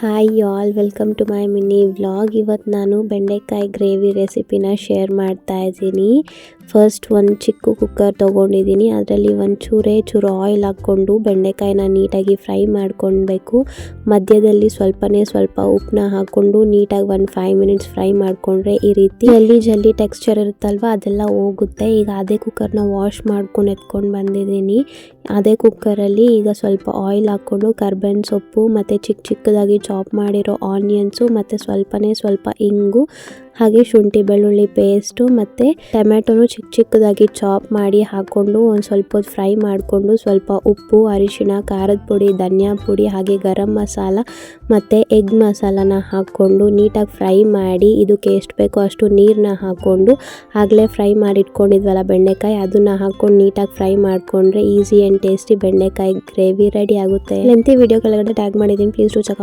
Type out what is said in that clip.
Hi all welcome to my mini vlog ಇವತ್ತು ನಾನು ಬೆಂಡೆಕಾಯಿ ಗ್ರೇವಿ ರೆಸಿಪಿನ ಶೇರ್ ಮಾಡ್ತಾ ಇದ್ದೀನಿ. ಫಸ್ಟ್ ಒಂದು ಚಿಕ್ಕ ಕುಕ್ಕರ್ ತೊಗೊಂಡಿದ್ದೀನಿ. ಅದರಲ್ಲಿ ಒಂದು ಚೂರೇ ಚೂರು ಆಯಿಲ್ ಹಾಕ್ಕೊಂಡು ಬೆಂಡೆಕಾಯಿನ ನೀಟಾಗಿ ಫ್ರೈ ಮಾಡ್ಕೊಳ್ಬೇಕು. ಮಧ್ಯದಲ್ಲಿ ಸ್ವಲ್ಪನೇ ಸ್ವಲ್ಪ ಉಪ್ಪನ್ನ ಹಾಕ್ಕೊಂಡು ನೀಟಾಗಿ ಒಂದು ಫೈವ್ ಮಿನಿಟ್ಸ್ ಫ್ರೈ ಮಾಡಿಕೊಂಡ್ರೆ ಈ ರೀತಿ ಅಲ್ಲಿ ಜಲ್ಲಿ ಟೆಕ್ಸ್ಚರ್ ಇರುತ್ತಲ್ವ, ಅದೆಲ್ಲ ಹೋಗುತ್ತೆ. ಈಗ ಅದೇ ಕುಕ್ಕರ್ನ ವಾಶ್ ಮಾಡ್ಕೊಂಡು ಎತ್ಕೊಂಡು ಬಂದಿದ್ದೀನಿ. ಅದೇ ಕುಕ್ಕರಲ್ಲಿ ಈಗ ಸ್ವಲ್ಪ ಆಯಿಲ್ ಹಾಕ್ಕೊಂಡು ಕರ್ಬೇವಿನ ಸೊಪ್ಪು ಮತ್ತು ಚಿಕ್ಕ ಚಿಕ್ಕದಾಗಿ ಚಾಪ್ ಮಾಡಿರೋ ಆನಿಯನ್ಸು ಮತ್ತು ಸ್ವಲ್ಪನೇ ಸ್ವಲ್ಪ ಇಂಗು ಹಾಗೆ ಶುಂಠಿ, ಬೆಳ್ಳುಳ್ಳಿ ಪೇಸ್ಟು ಮತ್ತು ಟೊಮೆಟೊನು ಚಿಕ್ಕ ಚಿಕ್ಕದಾಗಿ ಚಾಪ್ ಮಾಡಿ ಹಾಕ್ಕೊಂಡು ಒಂದು ಸ್ವಲ್ಪ ಹೊತ್ತು ಫ್ರೈ ಮಾಡಿಕೊಂಡು ಸ್ವಲ್ಪ ಉಪ್ಪು, ಅರಿಶಿಣ, ಖಾರದ ಪುಡಿ, ಧನಿಯಾ ಪುಡಿ ಹಾಗೆ ಗರಂ ಮಸಾಲ ಮತ್ತು ಎಗ್ ಮಸಾಲಾನ ಹಾಕ್ಕೊಂಡು ನೀಟಾಗಿ ಫ್ರೈ ಮಾಡಿ ಇದಕ್ಕೆ ಎಷ್ಟು ಬೇಕೋ ಅಷ್ಟು ನೀರನ್ನ ಹಾಕ್ಕೊಂಡು ಆಗಲೇ ಫ್ರೈ ಮಾಡಿ ಇಟ್ಕೊಂಡಿದ್ವಲ್ಲ ಬೆಂಡೆಕಾಯಿ, ಅದನ್ನು ಹಾಕ್ಕೊಂಡು ನೀಟಾಗಿ ಫ್ರೈ ಮಾಡಿಕೊಂಡ್ರೆ ಈಸಿ ಆ್ಯಂಡ್ ಟೇಸ್ಟಿ ಬೆಂಡೆಕಾಯಿ ಗ್ರೇವಿ ರೆಡಿ ಆಗುತ್ತೆ. ಲೆಂತಿ ವಿಡಿಯೋ ಕೆಳಗಡೆ ಟ್ಯಾಗ್ ಮಾಡಿದ್ದೀನಿ ಪ್ಲೀಸ್ ಟು ಚೆಕ್